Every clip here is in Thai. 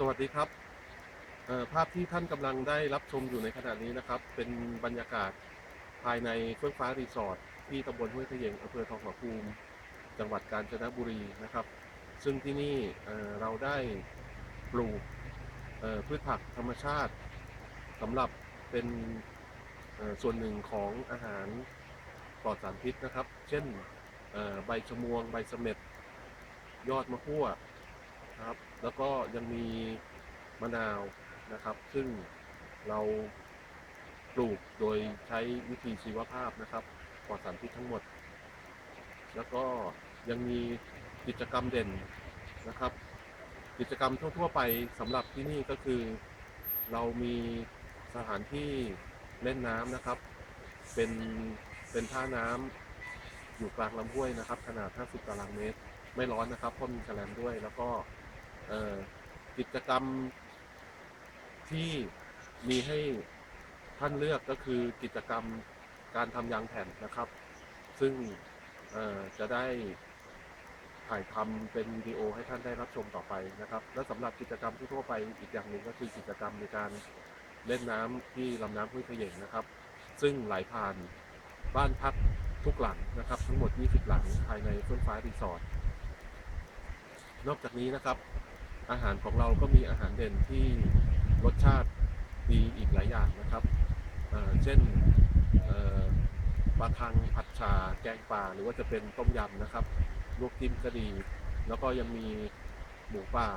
สวัสดีครับภาพที่ท่านกำลังได้รับชมอยู่ในขณะนี้นะครับ เป็นบรรยากาศภายในเฟื่องฟ้ารีสอร์ทที่ตำบลห้วยเขยงอำเภอทองผาภูมิจังหวัดกาญจนบุรีนะครับ ซึ่งที่นี่เเราได้ปลูกพืชผักธรรมชาติสำหรับเป็นส่วนหนึ่งของอาหารปลอดสารพิษนะครับ เช่นใบชะมวง ใบเสม็ดยอดมะกั่ว ครับ แล้วก็ยังมีมะนาวนะครับ ซึ่งเราปลูกโดยใช้วิธีชีวภาพนะครับปลอดสารพิษทั้งหมด แล้วก็ยังมีกิจกรรมเด่นนะครับ กิจกรรมทั่ว ๆ ไปสำหรับที่นี่ก็คือ เรามีสถานที่เล่นน้ำนะครับ เป็นเป็นท่าน้ำอยู่กลางลำห้วยนะครับ ขนาด 50 ตารางเมตร ไม่ร้อนนะครับเพราะมีแฉลมด้วย แล้วก็ กิจกรรมที่มีให้ท่านเลือกก็คือกิจกรรมการทำยางแผ่นนะครับ ซึ่งจะได้ถ่ายทำเป็นวิดีโอให้ท่านได้รับชมต่อไปนะครับ และสำหรับกิจกรรมทั่วไปอีกอย่างหนึ่งก็คือกิจกรรมในการเล่นน้ำที่ลำน้ำห้วยเขยงนะครับ ซึ่งไหลผ่านบ้านพักทุกหลังนะครับ ทั้งหมด 20 หลังภายในเฟื่องฟ้ารีสอร์ทนอกจากนี้นะครับ อาหารของเราก็มีอาหารเด่นที่รสชาติดีอีกหลายอย่างนะครับเเช่นปลาคังผัดชาแกงป่าหรือว่าจะเป็นต้มยำนะครับ ลวกจิ้มก็ดี แล้วก็ยังมีหมูป่า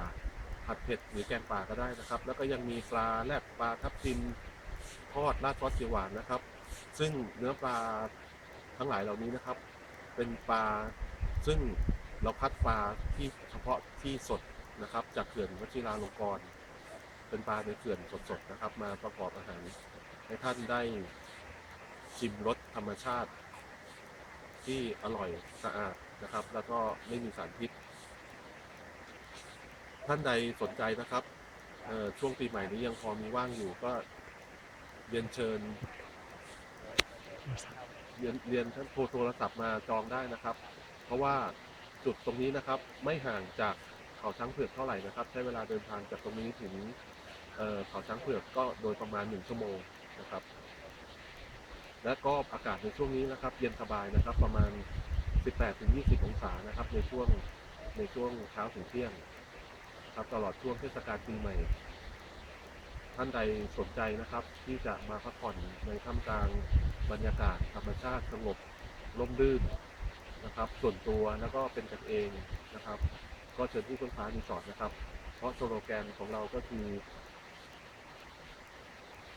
ผัดเผ็ดหรือแกงป่าก็ได้นะครับ แล้วก็ยังมีปลาแลบปลาทับทิมทอดราดซอสเขียวหวานนะครับ ซึ่งเนื้อปลาทั้งหลายเหล่านี้นะครับ เป็นปลาซึ่งเราคัดปลาที่เฉพาะที่สด นะครับ จากเขื่อนวชิราลงกรณ์เป็นปลาในเขื่อนสดๆนะครับ มาประกอบอาหารให้ท่านได้ชิมรสธรรมชาติ ที่อร่อยสะอาดนะครับ แล้วก็ไม่มีสารพิษ ท่านใดสนใจนะครับช่วงปีใหม่นี้ยังพอมีว่างอยู่ก็เรียนเชิญเรียนเรียนท่านโทรโทรศัพท์มาจองได้นะครับ เพราะว่าจุดตรงนี้นะครับ ไม่ห่างจาก เขาช้างเผือกเท่าไหร่นะครับ ใช้เวลาเดินทางจากตรงนี้ถึงเขาช้างเผือกก็โดยประมาณหนึ่งชั่วโมงนะครับ และก็อากาศในช่วงนี้นะครับ เย็นสบายนะครับ ประมาณ 18-20 องศานะครับ ในช่วงในช่วงเช้าถึงเที่ยงครับตลอดช่วงเทศกาลปีใหม่ ท่านใดสนใจนะครับ ที่จะมาพักผ่อนในท่ามกลางบรรยากาศธรรมชาติสงบร่มรื่นนะครับ ส่วนตัวแล้วก็เป็นกันเองนะครับ ก็เชิญที่ต้นฟ้ารีสอร์ทนะครับ เพราะสโลแกนของเราก็คือ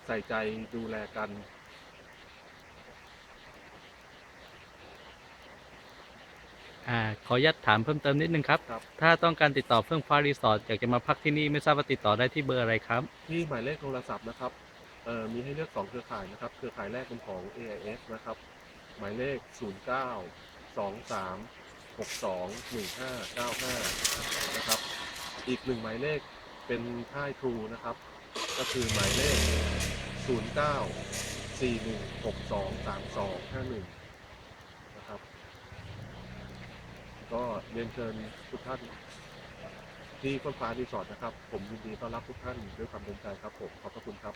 ใส่ใจดูแลกัน อ่าขออนุญาตถามเพิ่มเติมนิดนึงครับ ครับ ถ้าต้องการติดต่อเฟื่องฟ้ารีสอร์ทอยากจะมาพักที่นี่ไม่ทราบว่าติดต่อได้ที่เบอร์อะไรครับ ที่หมายเลขโทรศัพท์นะครับเอ่อมีให้เลือก 2 เครือข่ายนะครับ เครือข่ายแรกเป็นของ AIS นะครับ หมายเลข 09 23 62 1595 นะครับ อีกหนึ่งหมายเลขเป็นค่ายทรูนะครับ ก็คือหมายเลข 09 4162 3251 นะครับ ก็เรียนเชิญทุกท่านที่ต้นฟ้ารีสอร์ทนะครับ ผมยินดีต้อนรับทุกท่านด้วยความเต็มใจครับผม ขอบพระคุณครับ